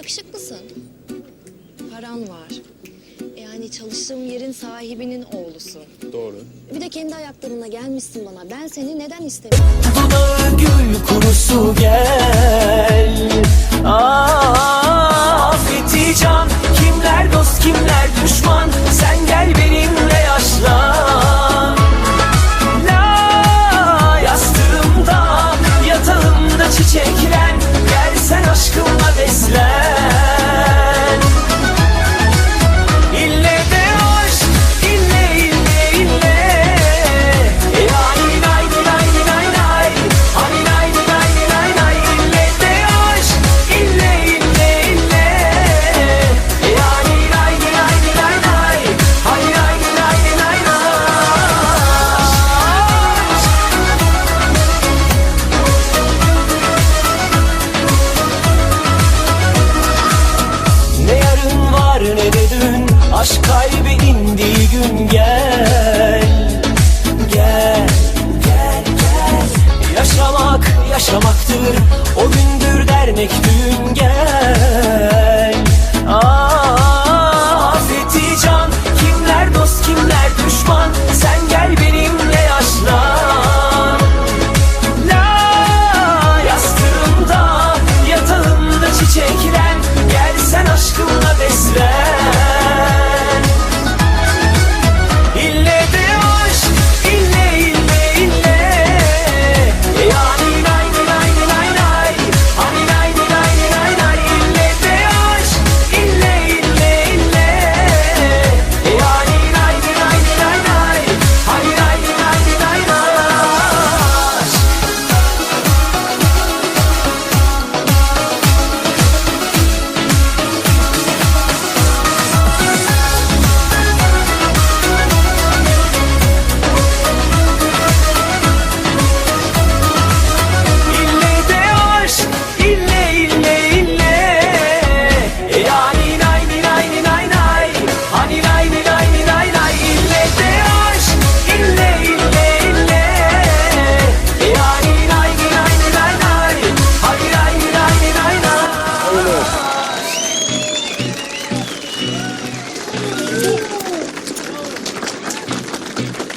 Yakışıklısın. Paran var. Yani çalıştığım yerin sahibinin oğlusun. Doğru. Bir de kendi ayaklarına gelmişsin bana. Ben seni neden istemiyorum? Dudağına gül kurusu gel Aşk kalbi indiği gün gel. Gel Gel gel. Yaşamak yaşamaktır O gündür dernek düğün